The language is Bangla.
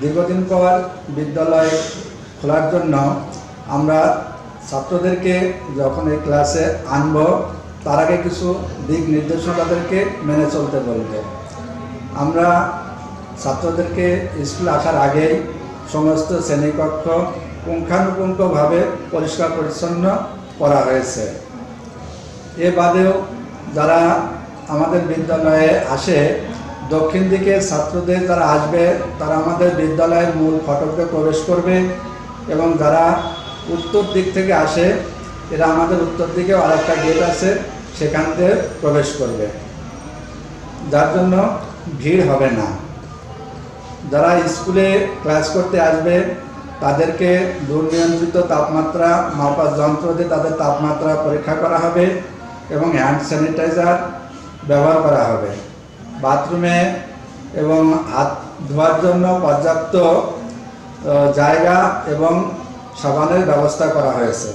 দীর্ঘদিন পর বিদ্যালয় খোলার জন্য আমরা ছাত্রদেরকে যখন এই ক্লাসে আনব, তার আগে কিছু দিক নির্দেশনা তাদেরকে মেনে চলতে বলব। আমরা ছাত্রদেরকে স্কুলে আসার আগেই সমস্ত শ্রেণীকক্ষ পুঙ্খানুপুঙ্খভাবে পরিষ্কার পরিচ্ছন্ন করা হয়েছে। এ বাদেও যারা আমাদের বিদ্যালয়ে আসে দক্ষিণ দিকে ছাত্রদের যারা আসবে, তারা আমাদের বিদ্যালয়ের মূল ফটকে প্রবেশ করবে এবং যারা উত্তর দিক থেকে আসে, এরা আমাদের উত্তর দিকেও আরেকটা গেট আছে, সেখান দিয়ে প্রবেশ করবে। যার জন্য ভিড় হবে না। যারা স্কুলে ক্লাস করতে আসবে, তাদেরকে দুর্নিয়ন্ত্রিত তাপমাত্রা, মাপার যন্ত্র দিয়ে তাদের তাপমাত্রা পরীক্ষা করা হবে এবং হ্যান্ড স্যানিটাইজার ব্যবহার করা হবে। বাথরুমে এবং হাত ধোয়ার জন্য পর্যাপ্ত জায়গা এবং সাবানের ব্যবস্থা করা হয়েছে।